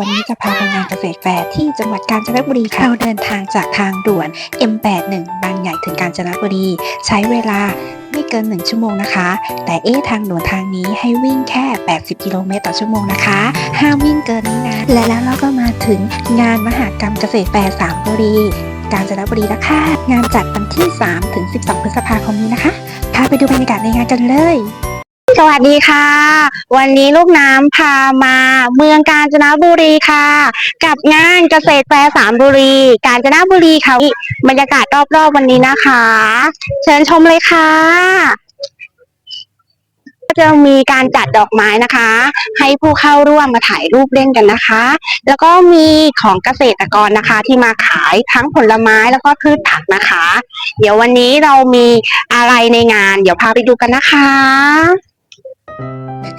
วันนี้จะพาไปงานเกษตรแฟร์ที่จังหวัดกาญจนบุรีค่ะเราเดินทางจากทางด่วน M81 บางใหญ่ถึงกาญจนบุรี ใช้เวลาไม่เกิน 1 ชั่วโมงนะคะ แต่เอ๊ทางด่วนทางนี้ให้วิ่งแค่ 80 กิโลเมตรต่อชั่วโมงนะคะ ห้ามวิ่งเกินนี้นะ และแล้วเราก็มาถึงงานมหากรรมเกษตรแฟร์สามบุรี กาญจนบุรีแล้วค่ะงานจัดวันที่ 3 ถึง 12 พฤษภาคมนี้นะคะ พาไปดูบรรยากาศในงานกันเลย สวัสดีค่ะ วันนี้ลูกน้ำพามาเมืองกาญจนบุรีค่ะ กับงานเกษตรแฟร์สามบุรี กาญจนบุรีค่ะบรรยากาศรอบๆวันนี้นะคะ เชิญชมเลยค่ะจะมีการจัดดอกไม้นะคะ ให้ผู้เข้าร่วมมาถ่ายรูปเล่นกันนะคะ แล้วก็มีของเกษตรกรนะคะ ที่มาขายทั้งผลไม้แล้วก็พืชผักนะคะ เดี๋ยววันนี้เรามีอะไรในงาน เดี๋ยวพาไปดูกันนะคะ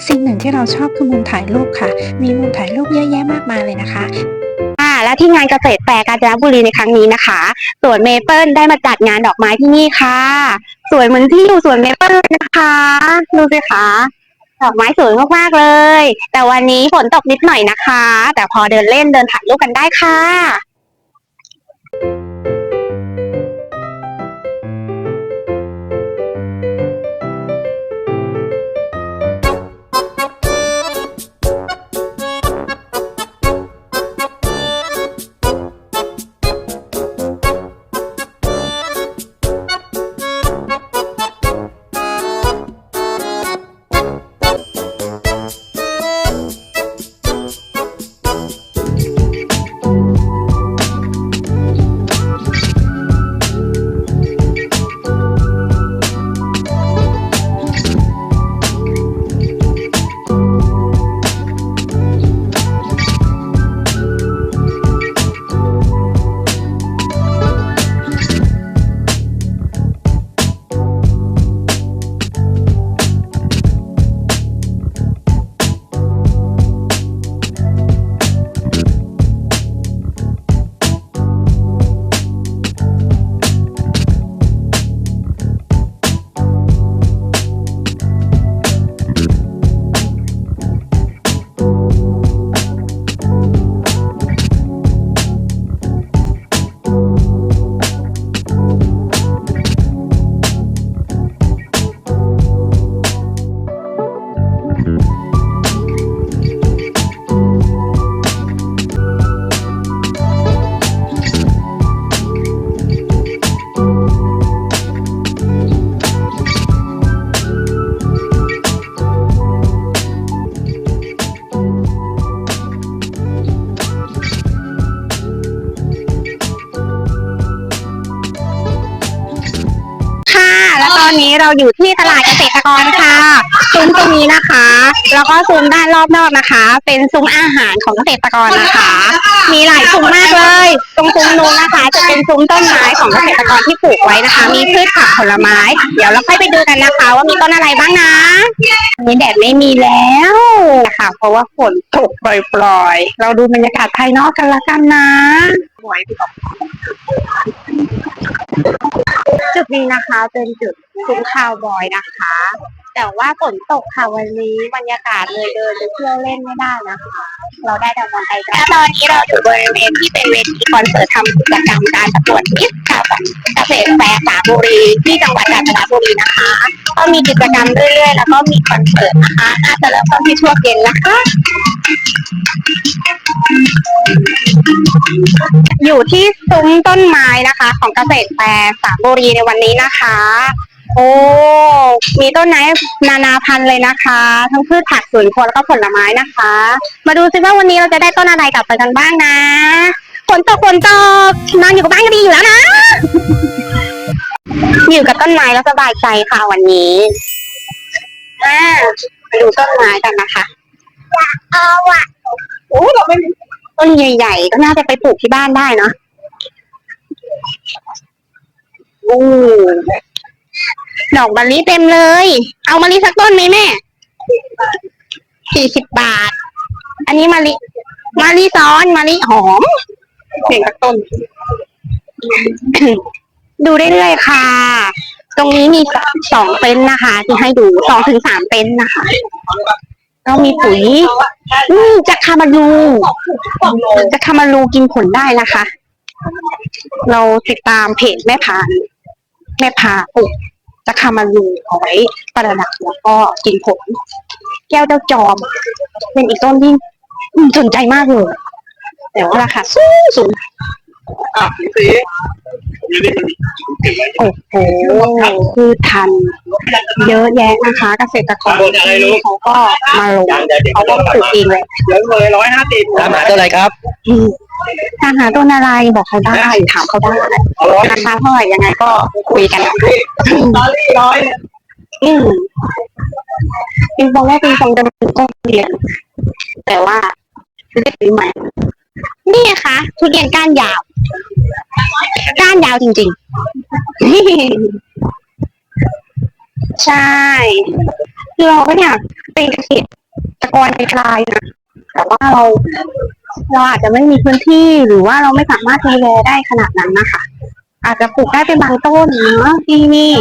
สิ่งหนึ่งที่เราชอบคือมุมถ่ายรูปค่ะ มีมุมถ่ายรูปเยอะแยะมากมายเลยนะคะและที่งานเกษตรแฟร์กาญจนบุรีในครั้งนี้นะคะ สวนเมเปิลได้มาจัดงานดอกไม้ที่นี่ค่ะ สวยเหมือนที่อยู่สวนเมเปิลนะคะดูสิคะดอกไม้สวยมากๆเลย แต่วันนี้ฝนตกนิดหน่อยนะคะ แต่พอเดินเล่นเดินถ่ายรูปกันได้ค่ะ นี้เราอยู่ที่ตลาดเกษตรกรค่ะซุ้มตรงนี้นะคะ แล้วก็ซุ้มด้านรอบนอกนะคะ เป็นซุ้มอาหารของเกษตรกรนะคะ มีหลายซุ้มมากเลย ตรงซุ้มนู้นนะคะ จะเป็นซุ้มต้นไม้ของเกษตรกรที่ปลูกไว้นะคะ มีพืชผักผลไม้ เดี๋ยวเราค่อยไปดูกันนะคะ ว่ามีต้นอะไรบ้างนะมีแดดไม่มีแล้วนะคะเพราะว่าฝนตกปล่อยๆ เราดูบรรยากาศภายนอกกันละกันนะ วยจุดนี้นะคะ เป็นจุดซุ้มคาวบอยนะคะ แต่ว่าฝนตกค่ะวันนี้บรรยากาศเลยเดินไปเที่ยวเล่นไม่ได้นะคะ เราได้แต่มองไกลๆตอนนี้เราอยู่บริเวณที่เป็นเวทีคอนเสิร์ตทำกิจกรรมการประกวดมิสค่ะเกษตรแฟร์สาบุรีที่จังหวัดกาญจนบุรีนะคะ ก็มีกิจกรรมเรื่อยๆ แล้วก็มีคอนเสิร์ตนะคะน่าจะเริ่มต้นที่ช่วงเย็นนะคะ อยู่ที่ซุ้มต้นไม้นะคะ ของเกษตรแฟร์สามบุรีในวันนี้นะคะ โอ้มีต้นไม้นานาพันธุ์เลยนะคะ ทั้งพืชผักสวนครัวแล้วก็ผลไม้นะคะ มาดูซิว่าวันนี้เราจะได้ต้นอะไรกลับไปกันบ้างนะฝนตกฝนตกนอนอยู่กับบ้านก็ดีอยู่แล้วนะ อยู่กับต้นไม้แล้วสบายใจค่ะวันนี้อ่ามาดูต้นไม้กันนะคะอยากเอาอะ โอ้เราไม่ต้นใหญ่ๆก็น่าจะไปปลูกที่บ้านได้นาะอู้ดอกมะลิเต็มเลย เอามะลิสักต้นไหมแม่สี่สิบบาท อันนี้มะลิมะลิซ้อนมะลิหอมเสียนสักต้น ดูเรื่อยๆค่ะ ตรงนี้มีสองเต็นท์นะคะ ที่ให้ดูสองถึงสามเต็นท์นะคะ ก็มีปุ๋ยอืมจะคามารูจะคามารูกินผลได้นะคะ เราติดตามเพจแม่พานแม่พาปลูกจะคามารูเอาไว้ประดับแล้วก็กินผล แก้วเจ้าจอม เป็นอีกต้นที่อืมสนใจมากเลยแต่ว่าราคาสูงสูง อะสีอยู่นี่มันเก็บไว้โอ้โหคือทัน เยอะแยะนะคะ เกษตรกรเขาก็มาลงเขาก็ปลูกเองเลยเหลือเลยร้อยห้าสิบตามหาตัวอะไรครับอืมถ้าหาต้นอะไรบอกเขาได้ถามเขาได้เอาร้อยราคาเท่าไหร่ยังไงก็คุยกันร้อยร้อยอืมปิงปองว่าปิงปองจะเป็นต้นเรียนแต่ว่าเรียกปีใหม่นี่นะคะทุเรียนก้านยาว ก้านยาวจริงๆ ใช่คือเราก็อยากเป็นเกษตรกรไกลๆนะแต่ว่าเราเราอาจจะไม่มีพื้นที่หรือว่าเราไม่สามารถดูแลได้ขนาดนั้นนะคะ อาจจะปลูกได้เป็นบางต้นเนาะที่นี่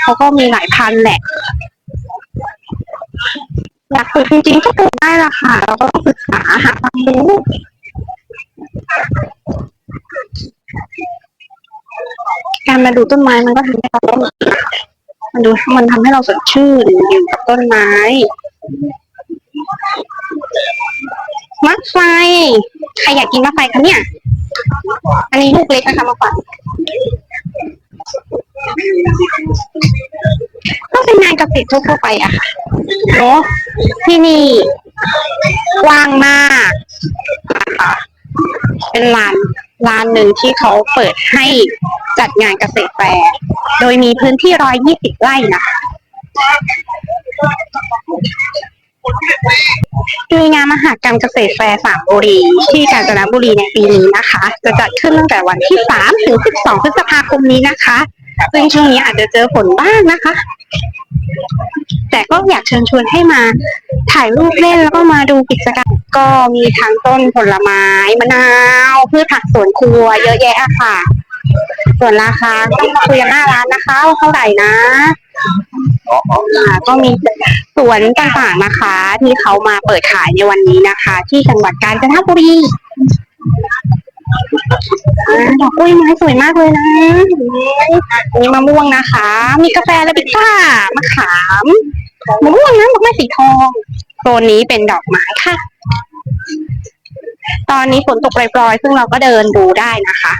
เขาก็มีหลายพันแหละ อยากปลูกจริงๆก็ปลูกได้ละค่ะ เราก็ต้องศึกษาหาความรู้ การมาดูต้นไม้มันก็ทำให้เรามันดูมันทำให้เราสดชื่นอยู่กับต้นไม้มักไฟใครอยากกินมะไฟคะเนี่ย อันนี้ลูกเล็กนะคะมาฝากก็เป็นงานเกษตรทั่วไปอะค่ะเนาะที่นี่กว้างมากนะคะเป็นลานลานหนึ่งที่เขาเปิดให้ จัดงานเกษตรแฟร์โดยมีพื้นที่ร้อยยี่สิบไร่นะคะโดยงานมหากรรมเกษตรแฟร์สามบุรี ที่กาญจนบุรีในปีนี้นะคะ จะจัดขึ้นตั้งแต่วันที่ 3 ถึง 12 พฤษภาคมนี้นะคะ ซึ่งช่วงนี้อาจจะเจอฝนบ้างนะคะ แต่ก็อยากเชิญชวนให้มาถ่ายรูปเล่นแล้วก็มาดูกิจกรรมก็มีทั้งต้นผลไม้มะนาวพืชผักสวนครัวเยอะแยะค่ะ ส่วนราคาต้องมาคุยกันหน้าร้านนะคะว่าเท่าไหร่นะอ่าก็มีสวนต่างๆนะคะ ที่เขามาเปิดขายในวันนี้นะคะ ที่จังหวัดกาญจนบุรีอ่าดอกกล้วยไม้สวยมากเลยนะอันนี้มะม่วงนะคะ มีกาแฟและบิก้ามะขามมะม่วงนะดอกไม้สีทองโซนนี้เป็นดอกไม้ค่ะ ตอนนี้ฝนตกปล่อยๆซึ่งเราก็เดินดูได้นะคะ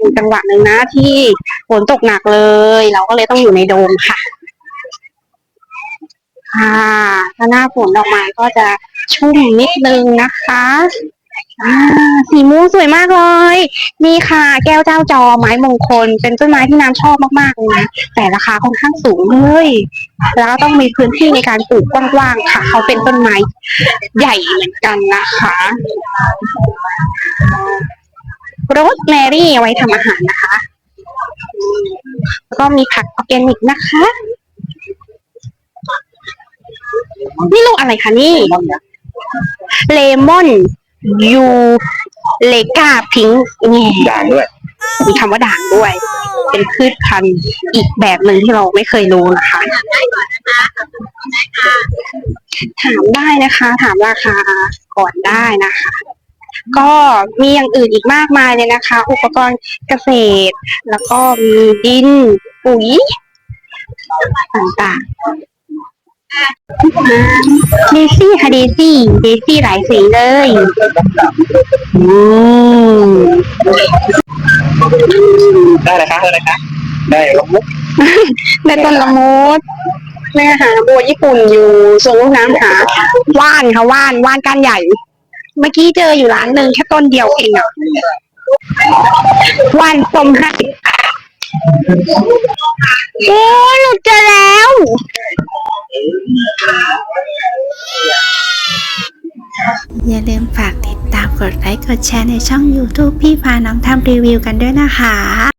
มีจังหวะหนึ่งนะที่ฝนตกหนักเลย เราก็เลยต้องอยู่ในโดมค่ะ ค่ะ ถ้าหน้าฝนดอกไม้ก็จะชุ่มนิดนึงนะคะสีม่วงสวยมากเลย นี่ค่ะ แก้วเจ้าจอไม้มงคล เป็นต้นไม้ที่น้ำชอบมากๆเลยนะแต่ราคาค่อนข้างสูงเลย แล้วต้องมีพื้นที่ในการปลูกกว้างๆค่ะ เขาเป็นต้นไม้ใหญ่เหมือนกันนะคะ โรสแมรี่เอาไว้ทำอาหารนะคะ แล้วก็มีผักออร์แกนิกนะคะ นี่ลูกอะไรคะนี่ เลมอนยูเลกาพิงนี่ด่างด้วย มีคำว่าด่างด้วย เป็นพืชพันธุ์อีกแบบหนึ่งที่เราไม่เคยรู้นะคะ ถามได้นะคะ ถามราคาก่อนได้นะคะ ก็มีอย่างอื่นอีกมากมายเลยนะคะ อุปกรณ์เกษตร แล้วก็มีดินปุ๋ยต่างๆเดซี่ค่ะเดซี่เดซี่หลายสีเลยอืมได้เลยครับได้เลยครับได้ครับมุกในต้นละมุดแม่หาบัวญี่ปุ่นอยู่ส่วนลูกน้ำหาว่านค่ะว่านว่านก้านใหญ่ เมื่อกี้เจออยู่ร้านหนึ่งแค่ต้นเดียวเองอะว่านส้มให้โอ้ยหลุดเจอแล้วอย่าลืมฝากติดตามกดไลค์กดแชร์ในช่อง YouTube พี่พาน้องทำรีวิวกันด้วยนะคะ